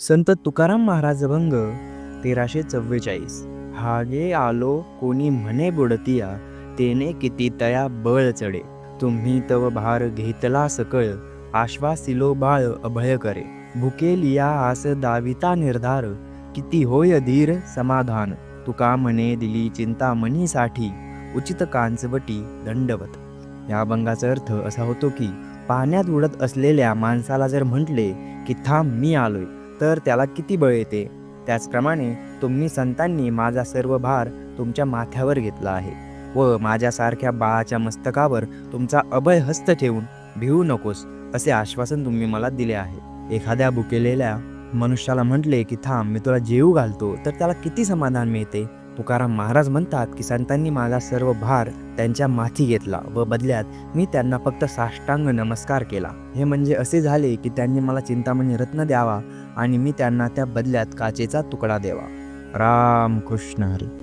संत तुकाराम महाराज भंग तेराशे चव्वेचाळीस. हागे आलो कोणी म्हणे बुडतिया तेने किती तया बळ चढे. तुम्ही तव भार घेतला सकळ आश्वासिलो बाळ अभय करे. भुकेलिया आस दाविता निर्धार किती होय धीर समाधान. तुका म्हणे दिली चिंता मनीसाठी उचित कांचवटी दंडवत. या भंगाचा अर्थ असा होतो की पाण्यात उडत असलेल्या माणसाला जर म्हटले की थांब मी आलोय. तर त्याला किती बळ येते? त्याचप्रमाणे तुम्ही संतांनी माझा सर्व भार तुमच्या माथ्यावर घेतला आहे व माझ्यासारख्या बाळाच्या मस्तकावर तुमचा अभय हस्त ठेवून भिवू नकोस असे आश्वासन तुम्ही मला दिले आहे. एखाद्या भुकेलेल्या मनुष्याला म्हटले की थांब मी तुला जेवू घालतो. तर त्याला किती समाधान मिळते? तुकाराम महाराज म्हणतात की संतांनी माझा सर्व भार त्यांच्या माथी घेतला व बदल्यात मी त्यांना फक्त साष्टांग नमस्कार केला. हे म्हणजे असे झाले की त्यांनी मला चिंतामणी रत्न द्यावा आणि मी त्यांना त्या बदल्यात काचेचा तुकडा द्यावा राम कृष्ण हरी.